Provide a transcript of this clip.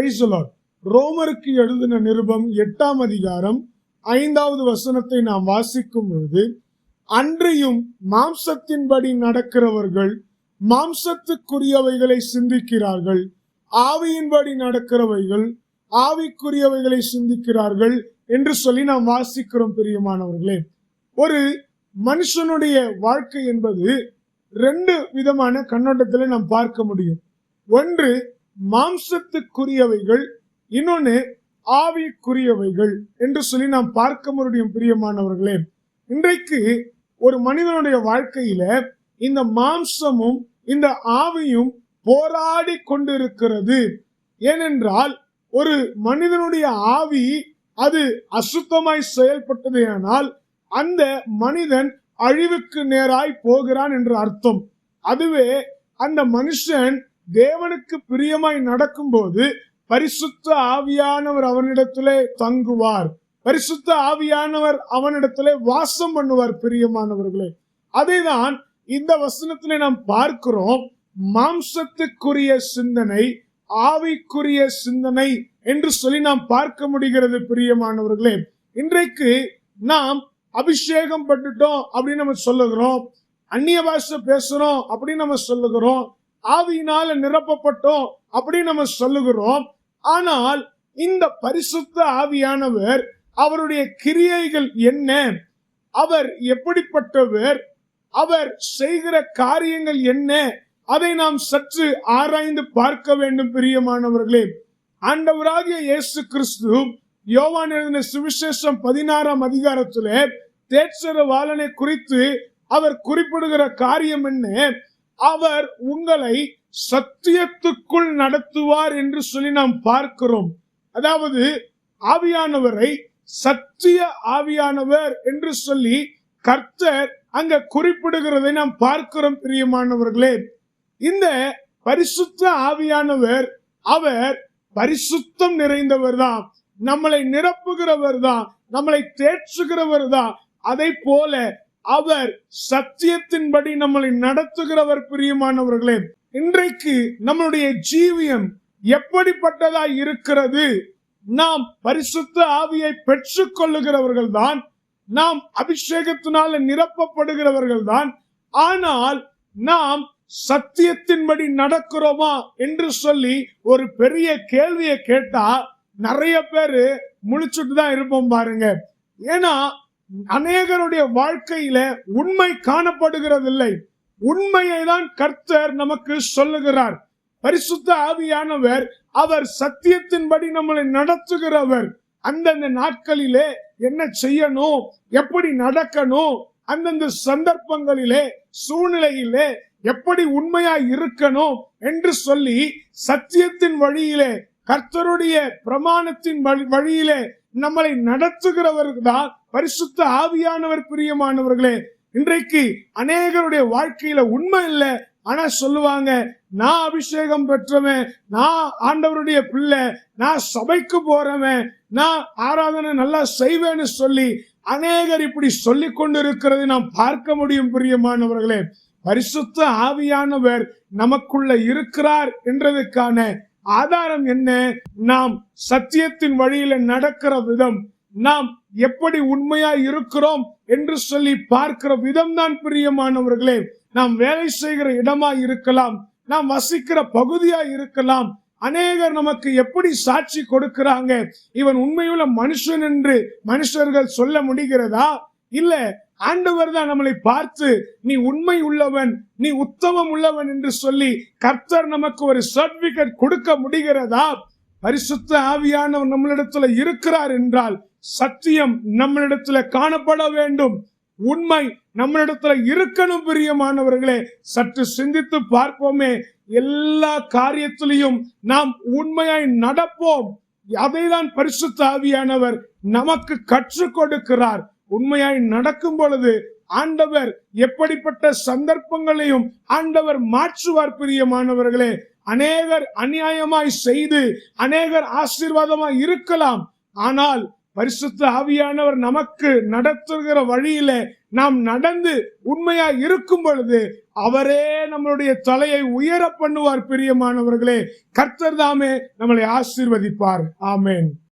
Price ரோமருக்கு எழுதின நிருபம் எட்டாம் அதிகாரம் ஐந்தாவது வசனத்தை நாம் வாசிக்கும் பொழுது அன்றியும் மாம்சத்தின்படி நடக்கிறவர்கள் மாம்சத்துக்குரியவைகளை சிந்திக்கிறார்கள் ஆவியின்படி நடக்கிறவைகள் ஆவிக்குரியவைகளை சிந்திக்கிறார்கள் என்று சொல்லி நாம் வாசிக்கிறோம் பிரியமானவர்களே. ஒரு மனுஷனுடைய வாழ்க்கை என்பது ரெண்டு விதமான கண்ணோட்டத்தில் நாம் பார்க்க முடியும். ஒன்று மாம்சத்துக்குரியவைகள் இன்னொன்று ஆவிக்குரியவைகள் என்று சொல்லி நாம் பார்க்க முடியும் பிரியமானவர்களே. இன்றைக்கு ஒரு மனிதனுடைய வாழ்க்கையில இந்த மாம்சமும் இந்த ஆவியும் போராடி கொண்டிருக்கிறது. ஏனென்றால் ஒரு மனிதனுடைய ஆவி அது அசுத்தமாய் செயல்பட்டதேயானால் அந்த மனிதன் அழிவுக்கு நேராய் போகிறான் என்று அர்த்தம். அதுவே அந்த மனுஷன் தேவனுக்கு பிரியமாய் நடக்கும்போது பரிசுத்த ஆவியானவர் அவனிடத்திலே தங்குவார். பரிசுத்த ஆவியானவர் அவனிடத்திலே வாசம் பண்ணுவார் பிரியமானவர்களே. அதைதான் இந்த வசனத்திலே நாம் பார்க்கிறோம். மாம்சத்துக்குரிய சிந்தனை ஆவிக்குரிய சிந்தனை என்று சொல்லி நாம் பார்க்க முடிகிறது பிரியமானவர்களே. இன்றைக்கு நாம் அபிஷேகம் பட்டுட்டோம் அப்படின்னு நம்ம சொல்லுகிறோம். அந்நிய பாஷை பேசுறோம் அப்படின்னு நம்ம சொல்லுகிறோம். ஆவியினால நிரப்பப்பட்டோம் அப்படின்னு நம்ம சொல்லுகிறோம். ஆனால் இந்த பரிசுத்த ஆவியானவர் அவருடைய கிரியைகள் என்ன? அவர் எப்படிப்பட்டவர்? அவர் செய்கிற காரியங்கள் என்ன? அதை நாம் சற்று ஆராய்ந்து பார்க்க வேண்டும் பிரியமானவர்களே. ஆண்டவராகிய இயேசு கிறிஸ்து யோவான் எழுதின சுவிசேஷம் பதினாறாம் அதிகாரத்திலே தேட்சர வாலனை குறித்து அவர் குறிப்பிடுகிற காரியம் என்ன? அவர் உங்களை சத்தியத்துக்குள் நடத்துவார் என்று சொல்லி நாம் பார்க்கிறோம். அதாவது ஆவியானவரை சத்திய ஆவியானவர் என்று சொல்லி கர்த்தர் அங்க குறிப்பிடுகிறதை நாம் பார்க்கிறோம் பிரியமானவர்களே. இந்த பரிசுத்த ஆவியானவர் அவர் பரிசுத்தம் நிறைந்தவர் தான் நம்மளை நிரப்புகிறவர் தான் நம்மளை தேற்றுகிறவர் தான் அதை போல அவர் சத்தியத்தின்படி நம்மளை நடத்துகிறவர் பிரியமானவர்களே இன்றைக்கு நம்மளுடைய ஜீவியம் எப்படிப்பட்டதா இருக்கிறது? நாம் பரிசுத்த ஆவியை பெற்றுக் கொள்ளுகிறவர்கள் தான் நாம் அபிஷேகத்தினால நிரப்பப்படுகிறவர்கள் தான் ஆனால் நாம் சத்தியத்தின்படி நடக்கிறோமா என்று சொல்லி ஒரு பெரிய கேள்வியை கேட்டா நிறைய பேரு முழிச்சுட்டு தான் இருப்போம் பாருங்க. ஏன்னா அநேகருடைய வாழ்க்கையில உண்மை காணப்படுகிறதில்லை. உண்மையை தான் கர்த்தர் நமக்கு சொல்லுகிறார். பரிசுத்த ஆவியானவர் அவர் சத்தியத்தின்படி நம்மளை நடத்துகிறவர். அந்தந்த நாட்களிலே என்ன செய்யணும்? எப்படி நடக்கணும்? அந்தந்த சந்தர்ப்பங்களிலே சூழ்நிலையிலே எப்படி உண்மையா இருக்கணும்? என்று சொல்லி சத்தியத்தின் வழியிலே கர்த்தருடைய பிரமாணத்தின் வழி- வழியிலே நம்மளை நடத்துகிறவர்கள் தான் பரிசுத்த ஆவியானவர் பிரியமானவர்களே. இன்றைக்கு அநேகருடைய வாழ்க்கையில உண்மை இல்லை. ஆனா சொல்லுவாங்க நான் அபிஷேகம் பெற்றவன் நான் ஆண்டவருடைய பிள்ளை நான் சபைக்கு போறவன் நான் ஆராதனை நல்லா செய்வேன்னு சொல்லி அநேகர் இப்படி சொல்லி கொண்டிருக்கிறதை நாம் பார்க்க முடியும் பிரியமானவர்களே. பரிசுத்த ஆவியானவர் நமக்குள்ள இருக்கிறார் என்றதுக்கான ஆதாரம் என்ன? நாம் சத்தியத்தின் வழியில நடக்கிற விதம் நாம் எப்படி உண்மையா இருக்கிறோம் என்று சொல்லி பார்க்கிற விதம் தான் பிரியமானவர்களே. நாம் வேலை செய்கிற இடமா இருக்கலாம் நாம் வசிக்கிற பகுதியா இருக்கலாம். அநேகர் நமக்கு எப்படி சாட்சி கொடுக்கிறாங்க? இவன் உண்மையுள்ள மனுஷன் என்று மனுஷர்கள் சொல்ல முடிகிறதா? இல்ல ஆண்டவர் தான் நம்மளை பார்த்து நீ உண்மை உள்ளவன் நீ உத்தமம் உள்ளவன் என்று சொல்லி கர்த்தர் நமக்கு ஒரு சர்டிபிகேட் கொடுக்க முடிகிறதா? பரிசுத்த ஆவியானவர் நம்மளிடத்துல இருக்கிறார் என்றால் சத்தியம் நம்மளிடத்துல காணப்பட வேண்டும். உண்மை நம்மளிடத்துல இருக்கணும் பிரியமானவர்களே. சற்று சிந்தித்து பார்ப்போமே. எல்லா காரியத்திலையும் நாம் உண்மையாய் நடப்போம். அதைதான் பரிசுத்த ஆவியானவர் நமக்கு கற்றுக் கொடுக்கிறார். உண்மையாய் நடக்கும் பொழுது ஆண்டவர் எப்படிப்பட்ட சந்தர்ப்பங்களையும் ஆண்டவர் மாற்றுவார் பிரியமானவர்களே. அநேகர் அநியாயமாய் செய்து அநேகர் ஆசீர்வாதமாய் இருக்கலாம். ஆனால் பரிசுத்த ஆவியானவர் நமக்கு நடத்துகிற வழியில நாம் நடந்து உண்மையா இருக்கும் பொழுது அவரே நம்மளுடைய தலையை உயர பண்ணுவார் பிரியமானவர்களே. கர்த்தர் தாமே நம்மளை ஆசீர்வதிப்பார். ஆமேன்.